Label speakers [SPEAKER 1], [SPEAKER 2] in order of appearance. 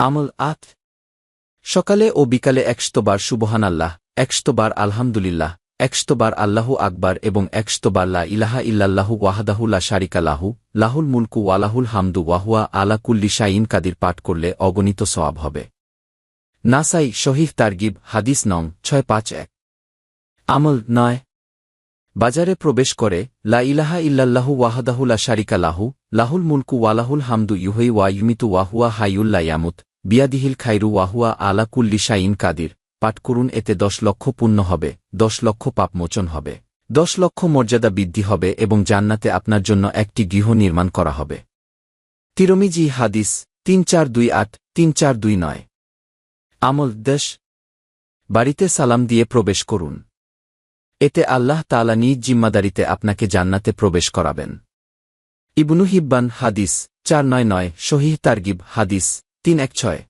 [SPEAKER 1] আমল আত। সকালে ও বিকালে একশতবার সুবহান আল্লাহ একশতবার আলহামদুলিল্লাহ, একশতবার আল্লাহু আকবার এবং একশতবার লা ইলাহা ইল্লাল্লাহু ওয়াহাদাহু লা শারিকা লাহু, লাহুল মুলকু ওয়ালাহুল হামদু ওয়াহুয়া আলা কুল্লি শাইন কাদির পাঠ করলে অগণিত সওয়াব হবে। নাসাই শহীদ তারগিব, হাদিস নং ছয় পাঁচ এক। আমল নয়। বাজারে প্রবেশ করে, লা ইলাহা ইল্লাল্লাহু ওয়াহাদাহু লা শারিকা লাহু, লাহুল মুলকু ওয়ালাহুল হামদু ইউহই ওয়া ইউমিতু ওয়াহুয়া হাইউল্লা ইয়ামুত। বিয়াদিহিল খাইরু ওয়াহুয়া আলা কুল্লি শাইন কাদির। পাঠ করুন, এতে দশ লক্ষ পূর্ণ হবে, দশ লক্ষ পাপমোচন হবে, দশ লক্ষ মর্যাদা বৃদ্ধি হবে এবং জান্নাতে আপনার জন্য একটি গৃহ নির্মাণ করা হবে। তিরমিজি হাদিস, তিন চার দুই আট, তিন চার দুই নয়। আমল, দেশ, বাড়িতে সালাম দিয়ে প্রবেশ করুন। এতে আল্লাহ তালা নিজ জিম্মাদারিতে আপনাকে জান্নাতে প্রবেশ করাবেন। ইবনু হিব্বান হাদিস, চার নয় নয় শহীহ তারগিব হাদিস। তিন এক ছয়।